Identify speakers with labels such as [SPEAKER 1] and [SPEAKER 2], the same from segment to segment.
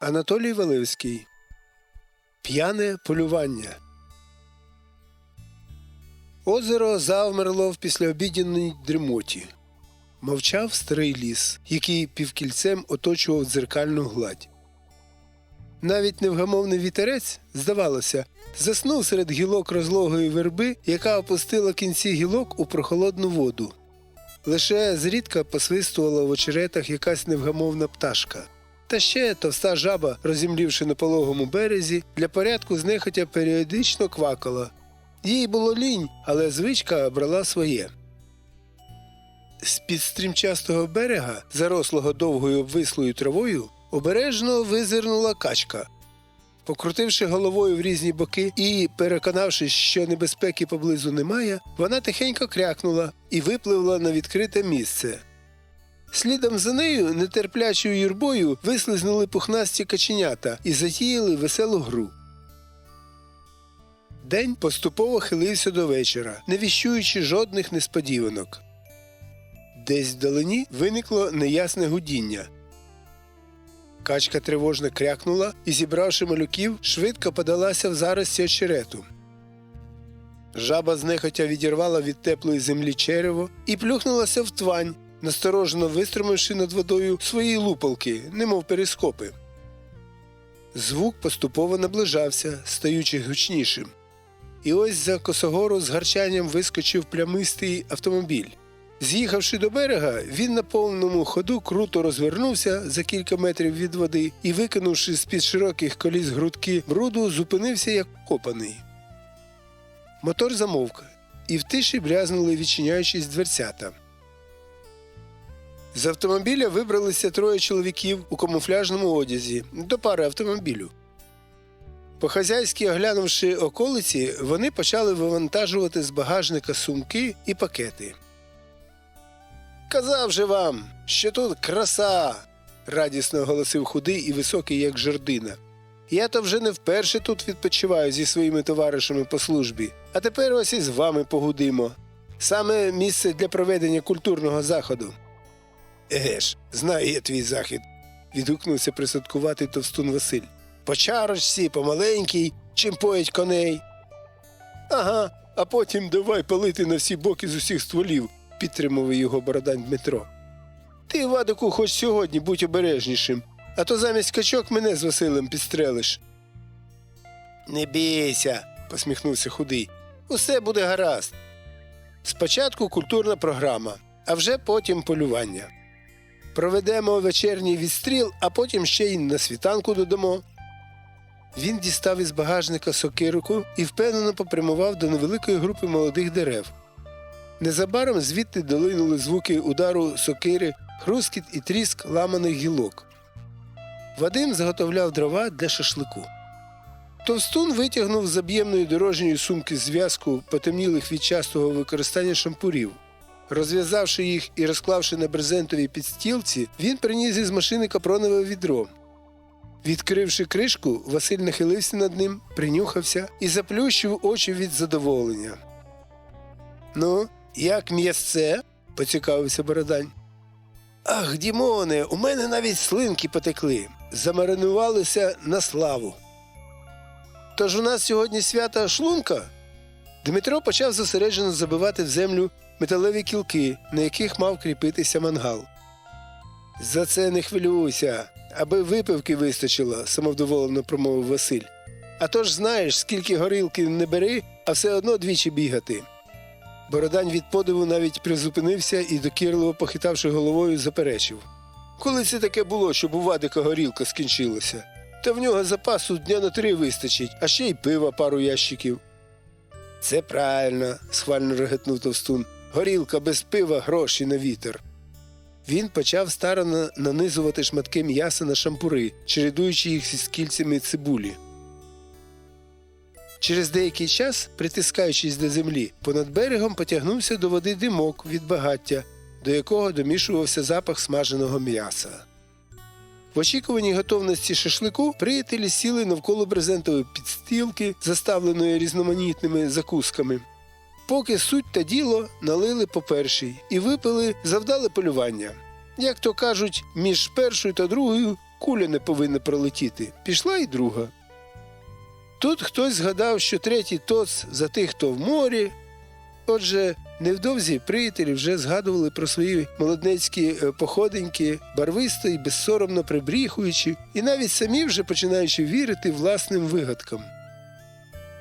[SPEAKER 1] Анатолій Валивський. П'яне полювання. Озеро завмерло в післяобідній дремоті. Мовчав старий ліс, який півкільцем оточував дзеркальну гладь. Навіть невгамовний вітерець, здавалося, заснув серед гілок розлогої верби, яка опустила кінці гілок у прохолодну воду. Лише зрідка посвистувала в очеретах якась невгамовна пташка. Та ще товста жаба, розімлівши на пологому березі, для порядку знехотя періодично квакала. Їй було лінь, але звичка брала своє. З-під стрімчастого берега, зарослого довгою обвислою травою, обережно визирнула качка. Покрутивши головою в різні боки і переконавшись, що небезпеки поблизу немає, вона тихенько крякнула і випливла на відкрите місце. Слідом за нею нетерплячою юрбою вислизнули пухнасті каченята і затіяли веселу гру. День поступово хилився до вечора, не віщуючи жодних несподіванок. Десь вдалині виникло неясне гудіння. Качка тривожно крякнула і, зібравши малюків, швидко подалася в зарості очерету. Жаба знехотя відірвала від теплої землі черево і плюхнулася в твань, насторожено вистромивши над водою свої лупалки, немов перископи. Звук поступово наближався, стаючи гучнішим. І ось за косогору з гарчанням вискочив плямистий автомобіль. З'їхавши до берега, він на повному ходу круто розвернувся за кілька метрів від води і, викинувши з-під широких коліс грудки бруду, зупинився як копаний. Мотор замовк, і в тиші брязнули, відчиняючись дверцята. З автомобіля вибралися троє чоловіків у камуфляжному одязі до пари автомобілю. По-хазяйськи оглянувши околиці, вони почали вивантажувати з багажника сумки і пакети. Казав же вам, що тут краса. радісно оголосив худий і високий, як жердина. Я то вже не вперше тут відпочиваю зі своїми товаришами по службі, а тепер ось і з вами погудимо. Саме місце для проведення культурного заходу. Еге ж, знаю я твій захід, відгукнувся присадкуватий товстун Василь. По чарочці, помаленькій, чим поять коней. Ага, а потім давай палити на всі боки з усіх стволів, підтримував його бородань Дмитро. Ти, Вадику, хоч сьогодні будь обережнішим, а то замість качок мене з Василем підстрелиш. Не бійся, посміхнувся худий. Усе буде гаразд. Спочатку культурна програма, а вже потім полювання. Проведемо вечірній відстріл, а потім ще й на світанку додамо. Він дістав із багажника сокируку і впевнено попрямував до невеликої групи молодих дерев. Незабаром звідти долинули звуки удару сокири, хрускіт і тріск ламаних гілок. Вадим заготовляв дрова для шашлику. Товстун витягнув з об'ємної дорожньої сумки зв'язку потемнілих від частого використання шампурів. Розв'язавши їх і розклавши на брезентовій підстілці, він приніс із машини капронове відро. Відкривши кришку, Василь нахилився над ним, принюхався і заплющив очі від задоволення. Ну, як м'ясце? поцікавився Бородань. Ах, Дімоне, у мене навіть слинки потекли, замаринувалися на славу. Тож у нас сьогодні свята шлунка. Дмитро почав зосереджено забивати в землю металеві кілки, на яких мав кріпитися мангал. За це не хвилюйся, аби випивки вистачило, самовдоволено промовив Василь. А то ж знаєш, скільки горілки не бери, а все одно двічі бігати. Бородань від подиву навіть призупинився і, докірливо похитавши головою, заперечив. Коли це таке було, щоб у Вадика горілка скінчилася? Та в нього запасу дня на три вистачить, а ще й пива пару ящиків. Це правильно, схвально реготнув товстун. Горілка без пива гроші на вітер. Він почав старано нанизувати шматки м'яса на шампури, чередуючи їх із кільцями цибулі. Через деякий час, притискаючись до землі, понад берегом потягнувся до води димок від багаття, до якого домішувався запах смаженого м'яса. В очікуванні готовності шашлику приятелі сіли навколо брезентової підстілки, заставленої різноманітними закусками. Поки суть та діло налили по першій і випили завдали полювання. Як то кажуть, між першою та другою куля не повинна пролетіти. Пішла і друга. Тут хтось згадав, що третій тоц за тих, хто в морі. Отже, невдовзі приятелі вже згадували про свої молоднецькі е, походеньки, барвисто і безсоромно прибріхуючи, і навіть самі вже починаючи вірити власним вигадкам.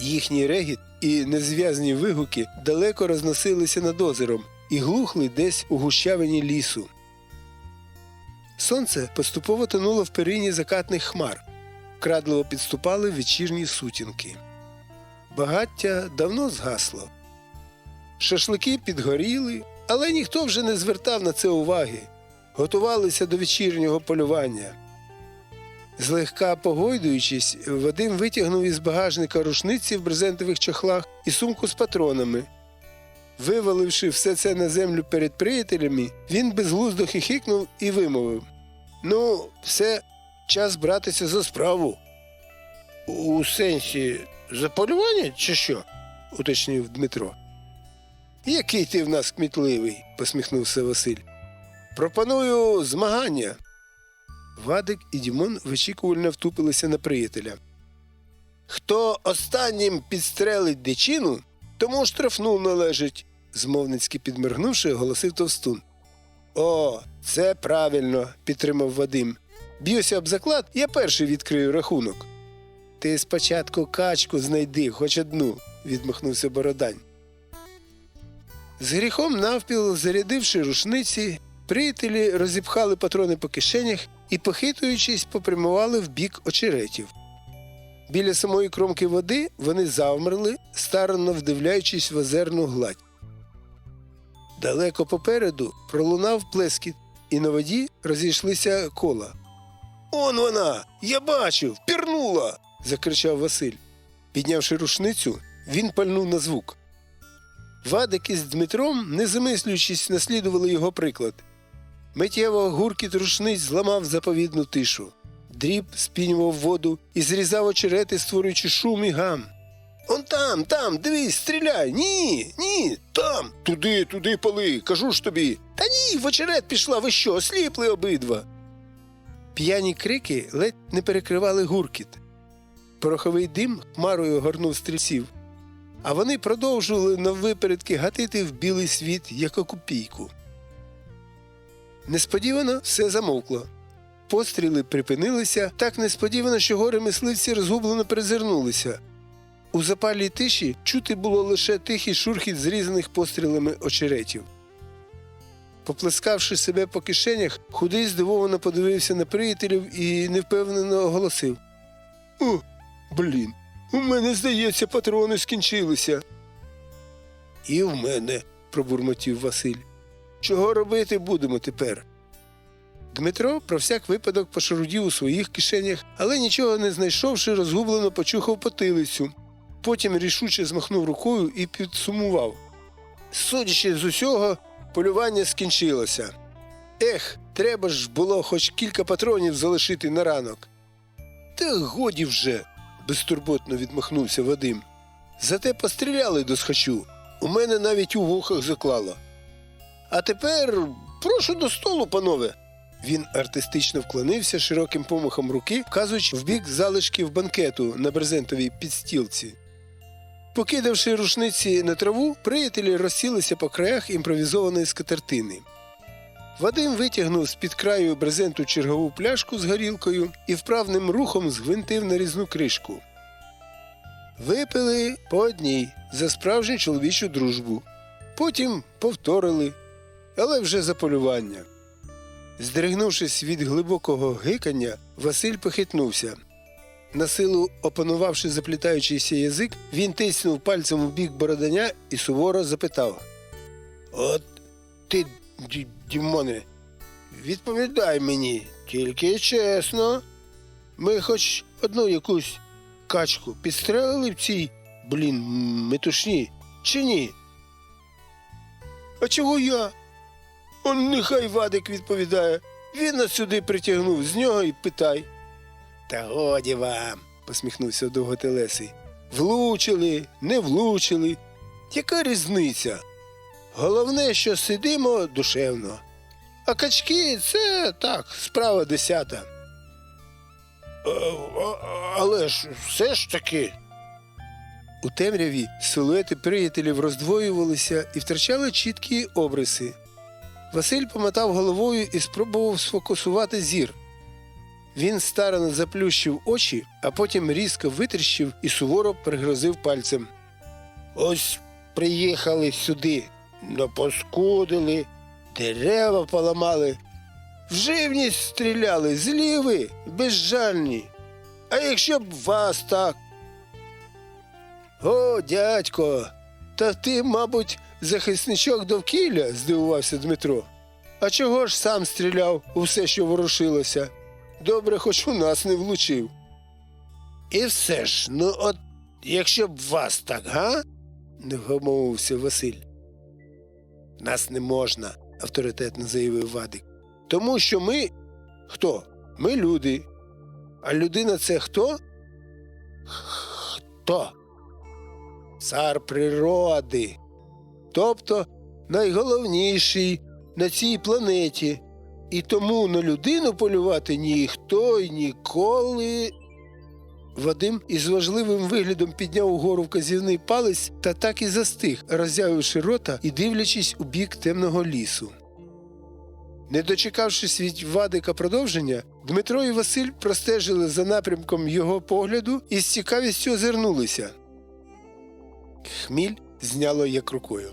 [SPEAKER 1] Їхній регіт і незв'язні вигуки далеко розносилися над озером і глухли десь у гущавині лісу. Сонце поступово тонуло в перині закатних хмар, крадливо підступали вечірні сутінки. Багаття давно згасло. Шашлики підгоріли, але ніхто вже не звертав на це уваги, готувалися до вечірнього полювання. Злегка погойдуючись, Вадим витягнув із багажника рушниці в брезентових чохлах і сумку з патронами. Виваливши все це на землю перед приятелями, він безглуздо хихикнув і вимовив Ну, все, час братися за справу. У сенсі за полювання чи що? уточнив Дмитро. Який ти в нас кмітливий, посміхнувся Василь. Пропоную змагання. Вадик і Дімон вичікувально втупилися на приятеля. Хто останнім підстрелить дичину, тому штрафну належить, змовницьки підморгнувши, оголосив товстун. О, це правильно, підтримав Вадим. Б'юся об заклад, я перший відкрию рахунок. Ти спочатку качку знайди, хоч одну, відмахнувся Бородань. З гріхом навпіл, зарядивши рушниці, приятелі розіпхали патрони по кишенях і, похитуючись, попрямували в бік очеретів. Біля самої кромки води вони завмерли, старанно вдивляючись в озерну гладь. Далеко попереду пролунав плескіт, і на воді розійшлися кола. Он вона! Я бачив! Пірнула! закричав Василь. Піднявши рушницю, він пальнув на звук. Вадик із Дмитром, не замислюючись, наслідували його приклад. Миттєво гуркіт рушниць зламав заповідну тишу. Дріб спінював воду і зрізав очерети, створюючи шум і гам. Он там, там, дивись, стріляй. Ні, ні, там. Туди, туди пали, кажу ж тобі. Та ні, в очерет пішла, ви що, осліпли обидва. П'яні крики ледь не перекривали гуркіт. Пороховий дим хмарою горнув стрільців, а вони продовжували наввипередки гатити в білий світ, як окупійку. Несподівано все замовкло. Постріли припинилися так несподівано, що гори мисливці розгублено перезирнулися. У запалій тиші чути було лише тихий шурхіт зрізаних пострілами очеретів. Поплескавши себе по кишенях, худий здивовано подивився на приятелів і невпевнено оголосив О, блін, у мене, здається, патрони скінчилися. І в мене, пробурмотів Василь. Чого робити будемо тепер? Дмитро про всяк випадок пошарудів у своїх кишенях, але нічого не знайшовши, розгублено почухав потилицю. Потім рішуче змахнув рукою і підсумував. Судячи з усього, полювання скінчилося. Ех, треба ж було хоч кілька патронів залишити на ранок. Та годі вже, безтурботно відмахнувся Вадим. Зате постріляли до схочу. У мене навіть у вухах заклало. А тепер прошу до столу, панове. Він артистично вклонився широким помахом руки, вказуючи в бік залишків банкету на брезентовій підстілці. Покидавши рушниці на траву, приятелі розсілися по краях імпровізованої скатертини. Вадим витягнув з-під краю брезенту чергову пляшку з горілкою і вправним рухом згвинтив нарізну кришку. Випили по одній за справжню чоловічу дружбу. Потім повторили, але вже за полювання. Здригнувшись від глибокого гикання, Василь похитнувся. На силу опанувавши заплітаючийся язик, він тиснув пальцем у бік бороданя і суворо запитав От ти, Дімоне, відповідай мені, тільки чесно. Ми хоч одну якусь качку підстрелили в цій, блін, метушні, чи ні? А чого я? Он нехай Вадик відповідає. Він нас сюди притягнув з нього і питай. Та годі вам, посміхнувся довготелесий. Влучили, не влучили. Яка різниця? Головне, що сидимо душевно. А качки це так, справа десята. але ж все ж таки. У темряві силуети приятелів роздвоювалися і втрачали чіткі обриси. Василь помотав головою і спробував сфокусувати зір. Він старано заплющив очі, а потім різко витріщив і суворо пригрозив пальцем. Ось приїхали сюди, напоскудили, дерева поламали, в живність стріляли, злі ви, безжальні. А якщо б вас так? О, дядько, та ти, мабуть, захисничок довкілля, здивувався Дмитро. А чого ж сам стріляв у все, що ворушилося? Добре, хоч у нас не влучив. І все ж, ну от якщо б вас так, га? не вгомовився Василь. Нас не можна, авторитетно заявив Вадик. Тому що ми хто? Ми люди. А людина це хто? Хто? Цар природи. Тобто найголовніший на цій планеті. І тому на людину полювати ніхто й ніколи. Вадим із важливим виглядом підняв угору вказівний палець та так і застиг, роззявивши рота і дивлячись у бік темного лісу. Не дочекавшись від Вадика продовження, Дмитро і Василь простежили за напрямком його погляду і з цікавістю озирнулися. Хміль зняло як рукою.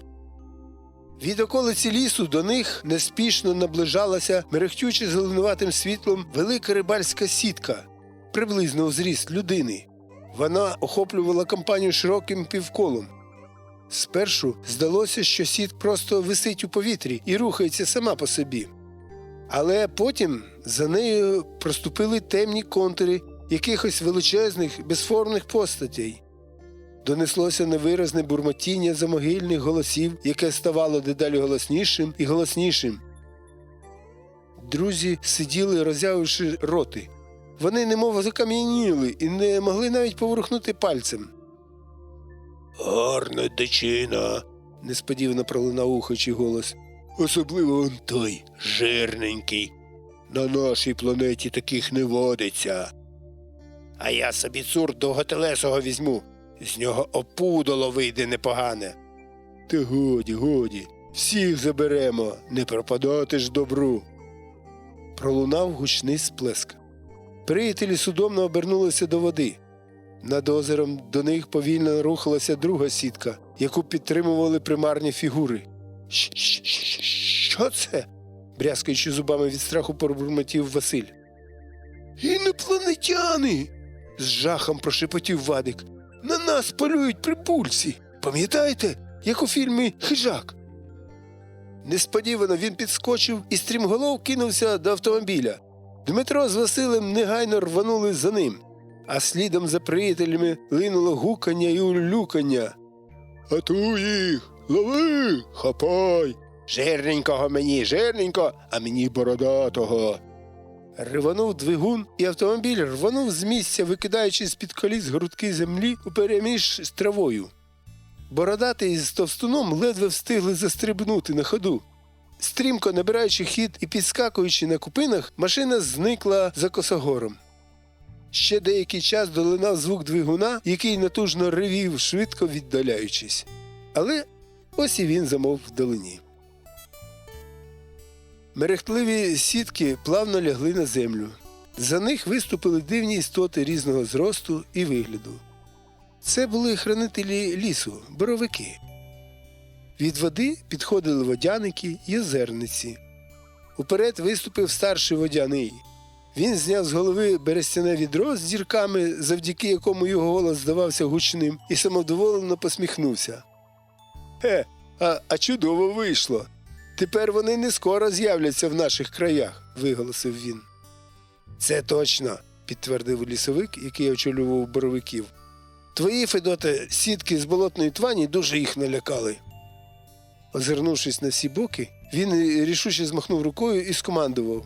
[SPEAKER 1] Від околиці лісу до них неспішно наближалася, мерехтючи зеленуватим світлом, велика рибальська сітка, приблизно у зріст людини. Вона охоплювала компанію широким півколом. Спершу здалося, що сіт просто висить у повітрі і рухається сама по собі. Але потім за нею проступили темні контури якихось величезних безформних постатей. Донеслося невиразне бурмотіння замогильних голосів, яке ставало дедалі голоснішим і голоснішим. Друзі сиділи, роззявивши роти. Вони немов закам'яніли і не могли навіть поворухнути пальцем. Гарна дичина, несподівано пролунав ухочий голос. Особливо он той жирненький. На нашій планеті таких не водиться. А я собі цур довготелесого візьму. З нього опудоло вийде непогане. Та годі, годі, всіх заберемо, не пропадати ж добру. Пролунав гучний сплеск. Приятелі судомно обернулися до води. Над озером до них повільно рухалася друга сітка, яку підтримували примарні фігури. «Щ- щ- щ- Що це? брязкаючи зубами від страху, пробурмотів Василь. Інопланетяни. з жахом прошепотів Вадик. На нас полюють припульці. Пам'ятаєте, як у фільмі Хижак? Несподівано він підскочив і стрімголов кинувся до автомобіля. Дмитро з Василем негайно рванули за ним, а слідом за приятелями линуло гукання і улюкання. Ату їх! Лови! Хапай! Жирненького мені, жирненько, а мені бородатого. Рванув двигун, і автомобіль рванув з місця, викидаючи з-під коліс грудки землі у переміж з травою. Бородатий з товстуном ледве встигли застрибнути на ходу. Стрімко набираючи хід і підскакуючи на купинах, машина зникла за косогором. Ще деякий час долинав звук двигуна, який натужно ревів, швидко віддаляючись. Але ось і він замовк вдалині. Мерехтливі сітки плавно лягли на землю. За них виступили дивні істоти різного зросту і вигляду. Це були хранителі лісу, боровики. Від води підходили водяники й озерниці. Уперед виступив старший водяний. Він зняв з голови берестяне відро з дірками, завдяки якому його голос здавався гучним, і самовдоволено посміхнувся. Е, а, а чудово вийшло. Тепер вони не скоро з'являться в наших краях, виголосив він. Це точно, підтвердив лісовик, який очолював боровиків. Твої, Федоте, сітки з болотної твані дуже їх налякали. Озирнувшись на всі боки, він рішуче змахнув рукою і скомандував.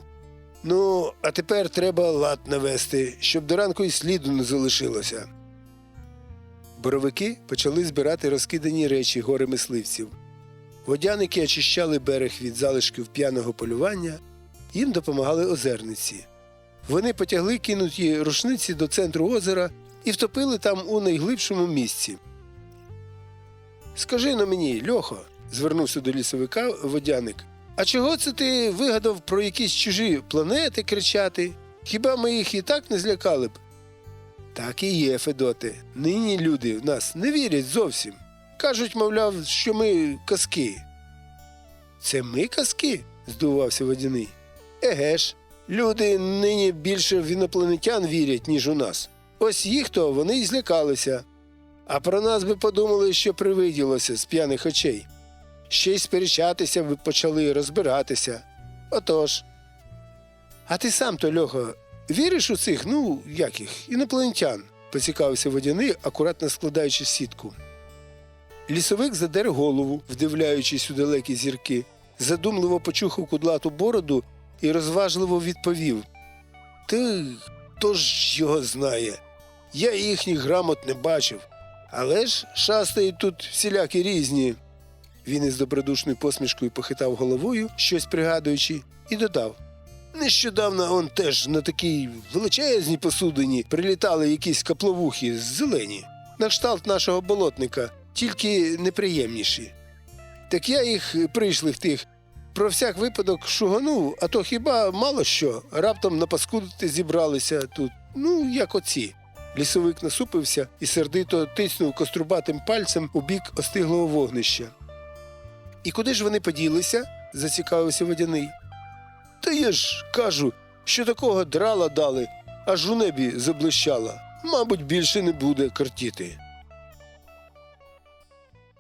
[SPEAKER 1] Ну, а тепер треба лад навести, щоб до ранку й сліду не залишилося. Боровики почали збирати розкидані речі гори мисливців. Водяники очищали берег від залишків п'яного полювання, їм допомагали озерниці. Вони потягли кинуті рушниці до центру озера і втопили там у найглибшому місці. Скажи на мені, Льохо, звернувся до лісовика водяник. А чого це ти вигадав про якісь чужі планети кричати? Хіба ми їх і так не злякали б? Так і є, Федоте. Нині люди в нас не вірять зовсім. Кажуть, мовляв, що ми казки. Це ми казки? здивувався водяний. Еге ж, люди нині більше в інопланетян вірять, ніж у нас. Ось їх то вони й злякалися. А про нас би подумали, що привиділося з п'яних очей. Ще й сперечатися ви почали розбиратися. Отож. А ти сам то, Льохо, віриш у цих, ну, як їх, інопланетян? поцікавився водяний, акуратно складаючи сітку. Лісовик задер голову, вдивляючись у далекі зірки, задумливо почухав кудлату бороду і розважливо відповів. Ти хто ж його знає? Я їхніх грамот не бачив. Але ж шастають тут всілякі різні. Він із добродушною посмішкою похитав головою, щось пригадуючи, і додав. Нещодавно он теж на такій величезній посудині прилітали якісь капловухи зелені, на кшталт нашого болотника, тільки неприємніші. Так я їх прийшлих тих про всяк випадок шуганув, а то хіба мало що, раптом напаскудити зібралися тут, ну, як оці. Лісовик насупився і сердито тиснув кострубатим пальцем у бік остиглого вогнища. І куди ж вони поділися? зацікавився водяний. Та я ж кажу, що такого драла дали, аж у небі заблищала. Мабуть, більше не буде картіти.